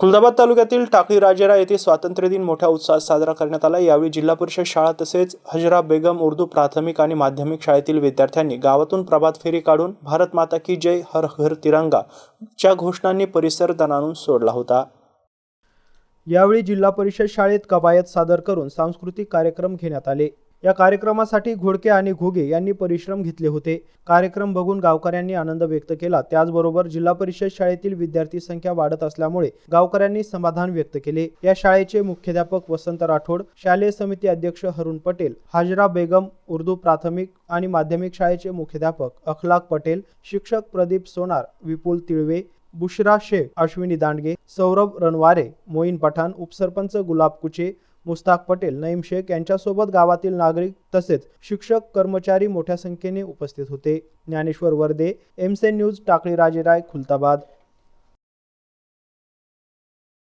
खुलदाबाद तालुक्यातील टाकळी राजेरा येथे स्वातंत्र्य दिन मोठ्या उत्साहात साजरा करण्यात आला. यावेळी जिल्हा परिषद शाळा तसेच हजरा बेगम उर्दू प्राथमिक आणि माध्यमिक शाळेतील विद्यार्थ्यांनी गावातून प्रभात फेरी काढून भारत माता की जय हर हर तिरंगा च्या घोषणांनी परिसर दणानून सोडला होता. यावेळी जिल्हा परिषद शाळेत कवायत सादर करून सांस्कृतिक कार्यक्रम घेण्यात आले. या कार्यक्रमासाठी घोडके आणि घोगे यांनी परिश्रम घेतले होते. कार्यक्रम बघून गावकऱ्यांनी आनंद व्यक्त केला. त्याचबरोबर जिल्हा परिषद शाळेतील विद्यार्थी संख्या वाढत असल्यामुळे गावकऱ्यांनी समाधान व्यक्त केले. या शाळेचे मुख्याध्यापक वसंत राठोड शालेय समिती अध्यक्ष हरुण पटेल हाजरा बेगम उर्दू प्राथमिक आणि माध्यमिक शाळेचे मुख्याध्यापक अखलाक पटेल शिक्षक प्रदीप सोनार विपुल तिळवे बुशरा शेख अश्विनी दांडगे सौरभ रणवारे मोईन पठाण उपसरपंच गुलाब कुचे मुस्ताक पटेल नईम शेख यांच्यासोबत गावातील नागरिक तसेच शिक्षक कर्मचारी मोठ्या संख्येने उपस्थित होते. Dnyaneshwar Varde MC news Takali Rajeray Khultabad.